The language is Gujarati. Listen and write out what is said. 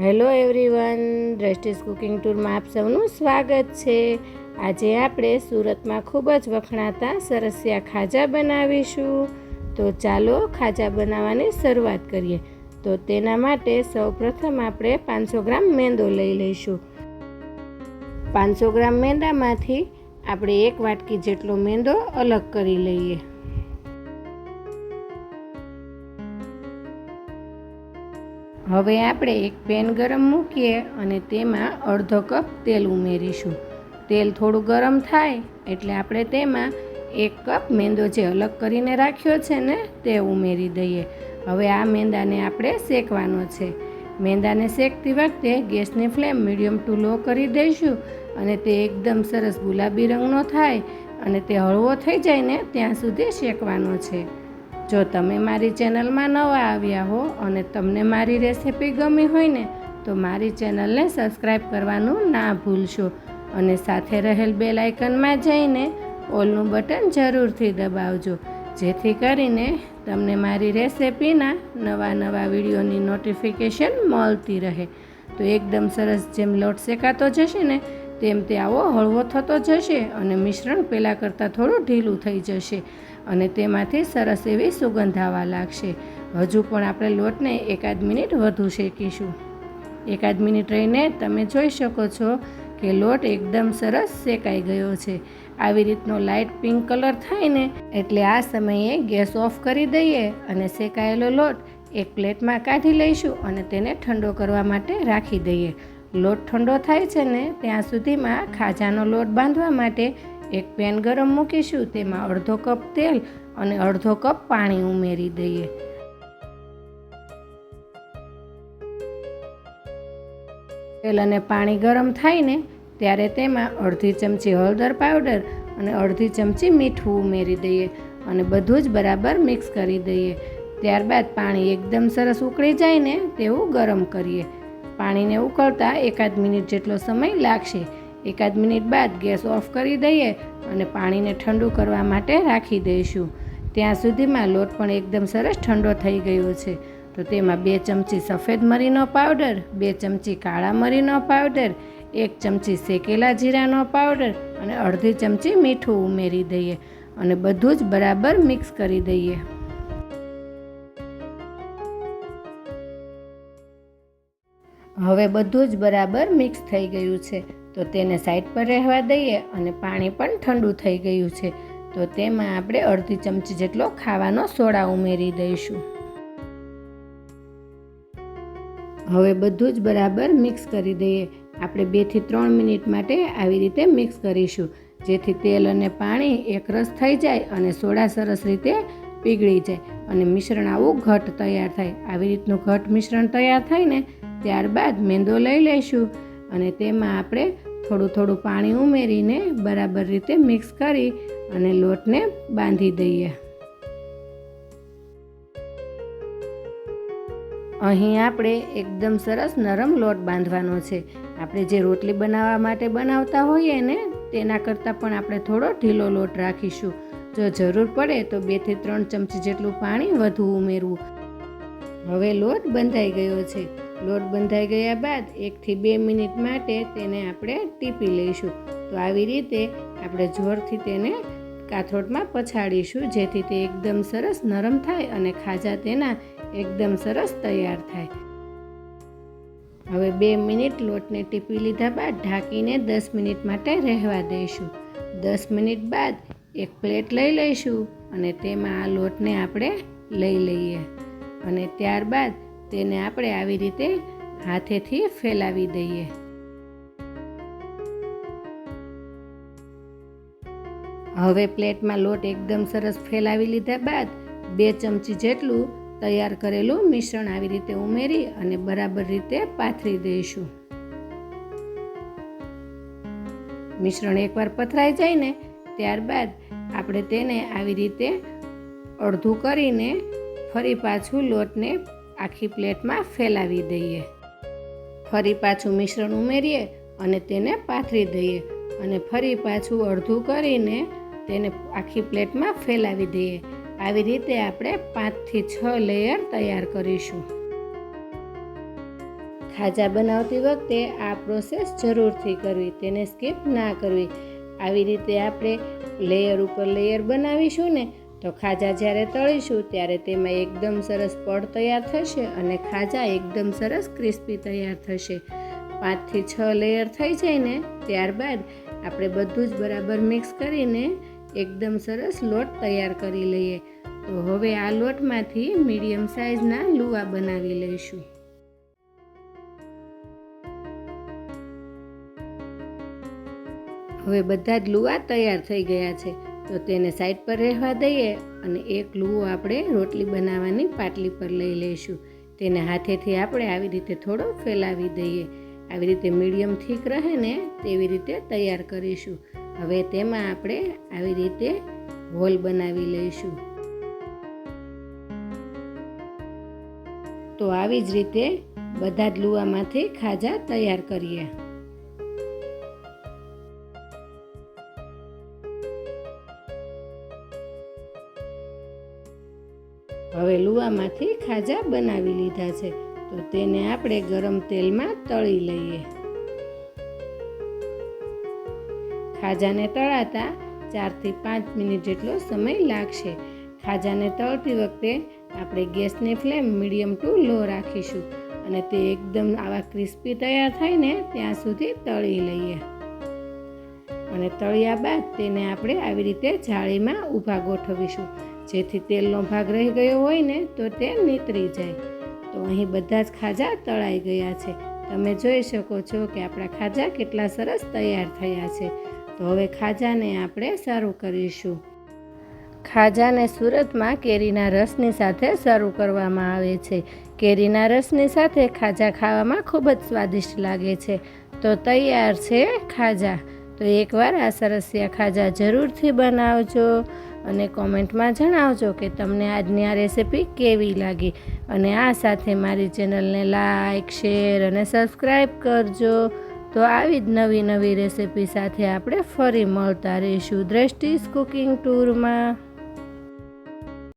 હેલો એવરીવન, દ્રષ્ટિસ કુકિંગ ટૂરમાં આપ સૌનું સ્વાગત છે. આજે આપણે સુરતમાં ખૂબ જ વખણાતા સરસિયા ખાજા બનાવીશું. તો ચાલો ખાજા બનાવવાની શરૂઆત કરીએ. તો તેના માટે સૌપ્રથમ આપણે પાંચસો ગ્રામ મેંદો લઈ લઈશું. પાંચસો ગ્રામ મેંદામાંથી આપણે એક વાટકી જેટલો મેંદો અલગ કરી લઈએ. હવે આપણે એક પેન ગરમ મૂકીએ અને તેમાં અડધો કપ તેલ ઉમેરીશું. તેલ થોડું ગરમ થાય એટલે આપણે તેમાં એક કપ મેંદો જે અલગ કરીને રાખ્યો છે ને, તે ઉમેરી દઈએ. હવે આ મેંદાને આપણે શેકવાનો છે. મેંદાને શેકતી વખતે ગેસની ફ્લેમ મીડિયમ ટુ લો કરી દઈશું અને તે એકદમ સરસ ગુલાબી રંગનો થાય અને તે હળવો થઈ જાય ને ત્યાં સુધી શેકવાનો છે. જો તમે મારી ચેનલમાં નવા આવ્યા હો અને તમને મારી રેસિપી ગમી હોય ને, તો મારી ચેનલને સબસ્ક્રાઈબ કરવાનું ના ભૂલશો અને સાથે રહેલ બેલ આઇકનમાં જઈને ઓલનું બટન જરૂરથી દબાવજો. જેથી કરીને તમને મારી રેસિપીના નવા નવા વિડીયોની નોટિફિકેશન મળતી રહે. તો એકદમ સરસ જેમ લોટ શેકાતો જશે ને તેમ તે આવો, હળવો થતો જશે અને મિશ્રણ પહેલાં કરતાં થોડું ઢીલું થઈ જશે અને તેમાંથી સરસ એવી સુગંધ આવવા લાગશે. હજુ પણ આપણે લોટને એકાદ મિનિટ વધુ શેકીશું. એકાદ મિનિટ રહીને તમે જોઈ શકો છો કે લોટ એકદમ સરસ શેકાઈ ગયો છે. આવી રીતનો લાઇટ પિંક કલર થાય ને એટલે આ સમયે ગેસ ઓફ કરી દઈએ અને શેકાયેલો લોટ એક પ્લેટમાં કાઢી લઈશું અને તેને ઠંડો કરવા માટે રાખી દઈએ. લોટ ઠંડો થાય છે ને, ત્યાં સુધીમાં ખાજાનો લોટ બાંધવા માટે એક પેન ગરમ મૂકીશું. તેમાં અડધો કપ તેલ અને અડધો કપ પાણી ઉમેરી દઈએ. તેલ અને પાણી ગરમ થાય ને ત્યારે તેમાં અડધી ચમચી હળદર પાવડર અને અડધી ચમચી મીઠું ઉમેરી દઈએ અને બધું જ બરાબર મિક્સ કરી દઈએ. ત્યારબાદ પાણી એકદમ સરસ ઉકળી જાય ને, તેવું ગરમ કરીએ. પાણીને ઉકળતા એકાદ મિનિટ જેટલો સમય લાગશે. એકાદ મિનિટ બાદ ગેસ ઓફ કરી દઈએ અને પાણીને ઠંડુ કરવા માટે રાખી દઈશું. ત્યાં સુધીમાં લોટ પણ એકદમ સરસ ઠંડો થઈ ગયો છે. તો તેમાં બે ચમચી સફેદ મરીનો પાવડર, બે ચમચી કાળા મરીનો પાવડર, એક ચમચી શેકેલા જીરાનો પાવડર અને અડધી ચમચી મીઠું ઉમેરી દઈએ અને બધું જ બરાબર મિક્સ કરી દઈએ. હવે બધું જ બરાબર મિક્સ થઈ ગયું છે. તો તેને સાઈડ પર રહેવા દઈએ અને પાણી પણ ઠંડુ થઈ ગયું છે. તો તેમાં આપણે અડધી ચમચી જેટલો ખાવાનો સોડા ઉમેરી દઈશું. હવે બધું જ બરાબર મિક્સ કરી દઈએ. આપણે બેથી ત્રણ મિનિટ માટે આવી રીતે મિક્સ કરીશું. જેથી તેલ અને પાણી એકરસ થઈ જાય અને સોડા સરસ રીતે પીગળી જાય અને મિશ્રણ આવું ઘટ તૈયાર થાય. આવી રીતનું ઘટ મિશ્રણ તૈયાર થાય ને ત્યારબાદ મેંદો લઈ લઈશું અને તેમાં આપણે થોડું થોડું પાણી ઉમેરીને બરાબર રીતે મિક્સ કરી અને લોટને બાંધી દઈએ. અહીં આપણે એકદમ સરસ નરમ લોટ બાંધવાનો છે. આપણે જે રોટલી બનાવવા માટે બનાવતા હોઈએ ને, તેના કરતાં પણ આપણે થોડો ઢીલો લોટ રાખીશું. જો જરૂર પડે તો બેથી ત્રણ ચમચી જેટલું પાણી વધુ ઉમેરવું. હવે લોટ બંધાઈ ગયો છે. લોટ બંધાઈ ગયા બાદ એકથી બે મિનિટ માટે તેને આપણે ટીપી લઈશું. તો આવી રીતે આપણે જોરથી તેને કાથોડમાં પછાડીશું, જેથી તે એકદમ સરસ નરમ થાય અને ખાજા તેના એકદમ સરસ તૈયાર થાય. હવે બે મિનિટ લોટને ટીપી લીધા બાદ ઢાંકીને દસ મિનિટ માટે રહેવા દઈશું. દસ મિનિટ બાદ એક પ્લેટ લઈ લઈશું અને તેમાં આ લોટને આપણે લઈ લઈએ. અને ત્યારબાદ તેને આપણે આવી રીતે હાથેથી ફેલાવી દઈએ. હવે પ્લેટમાં લોટ એકદમ સરસ ફેલાવી લીધા બાદ બે ચમચી જેટલું તૈયાર કરેલું મિશ્રણ આવી રીતે ઉમેરી અને બરાબર રીતે પાથરી દઈશું. મિશ્રણ એકવાર પથરાઈ જાય ને ત્યારબાદ આપણે તેને આવી રીતે અડધું કરીને ફરી પાછું લોટને આખી પ્લેટમાં ફેલાવી દઈએ. ફરી પાછું મિશ્રણ ઉમેરીએ અને તેને પાથરી દઈએ અને ફરી પાછું અડધું કરીને તેને આખી પ્લેટમાં ફેલાવી દઈએ. આવી રીતે આપણે પાંચથી છ લેયર તૈયાર કરીશું. ખાજા બનાવતી વખતે આ પ્રોસેસ જરૂરથી કરવી, તેને સ્કીપ ના કરવી. આવી રીતે આપણે લેયર ઉપર લેયર બનાવીશું ને તો ખાજા જ્યારે તળીશું ત્યારે તેમાં એકદમ સરસ પડ તૈયાર થશે અને ખાજા એકદમ સરસ ક્રિસ્પી તૈયાર થશે. પાંચથી છ લેયર થઈ જાય ને ત્યારબાદ આપણે બધું જ બરાબર મિક્સ કરીને એકદમ સરસ લોટ તૈયાર કરી લઈએ. તો હવે આ લોટમાંથી મીડિયમ સાઇઝના લુવા બનાવી લઈશું. હવે બધા જ લુવા તૈયાર થઈ ગયા છે. તો તેને સાઈડ પર રહેવા દઈએ અને એક લૂવો આપણે રોટલી બનાવવાની પાટલી પર લઈ લઈશું. તેને હાથેથી આપણે આવી રીતે થોડો ફેલાવી દઈએ. આવી રીતે મીડિયમ થીક રહે ને તેવી રીતે તૈયાર કરીશું. હવે તેમાં આપણે આવી રીતે હોલ બનાવી લઈશું. તો આવી જ રીતે બધા જ લુવામાંથી ખાજા તૈયાર કરીએ. હવે લુવામાંથી ખાજા બનાવી લીધા છે. તો તેને આપણે ગરમ તેલમાં તળી લઈએ. ખાજાને તળાતા ચારથી પાંચ મિનિટ જેટલો સમય લાગશે. ખાજાને તળતી વખતે આપણે ગેસની ફ્લેમ મીડિયમ ટુ લો રાખીશું અને તે એકદમ આવા ક્રિસ્પી તૈયાર થાય ને ત્યાં સુધી તળી લઈએ. અને તળ્યા બાદ તેને આપણે આવી રીતે જાળીમાં ઊભા ગોઠવીશું. જેથી તેલનો ભાગ રહી ગયો હોય ને, તો તે નીતરી જાય. તો અહીં બધા જ ખાજા તળાઈ ગયા છે. તમે જોઈ શકો છો કે આપણા ખાજા કેટલા સરસ તૈયાર થયા છે. તો હવે ખાજાને આપણે સર્વ કરીશું. ખાજાને સુરતમાં કેરીના રસની સાથે સર્વ કરવામાં આવે છે. કેરીના રસની સાથે ખાજા ખાવામાં ખૂબ જ સ્વાદિષ્ટ લાગે છે. તો તૈયાર છે ખાજા. તો એકવાર આ સરસિયા ખાજા જરૂરથી બનાવજો. અને કોમેન્ટમાં જણાવજો કે તમને આજની આ રેસિપી કેવી લાગી. અને આ સાથે મારી ચેનલને લાઇક શેર અને સબસ્ક્રાઈબ કરજો. તો આવી જ નવી નવી રેસિપી સાથે આપણે ફરી મળતા રહીશું દ્રષ્ટિસ કુકિંગ ટૂરમાં.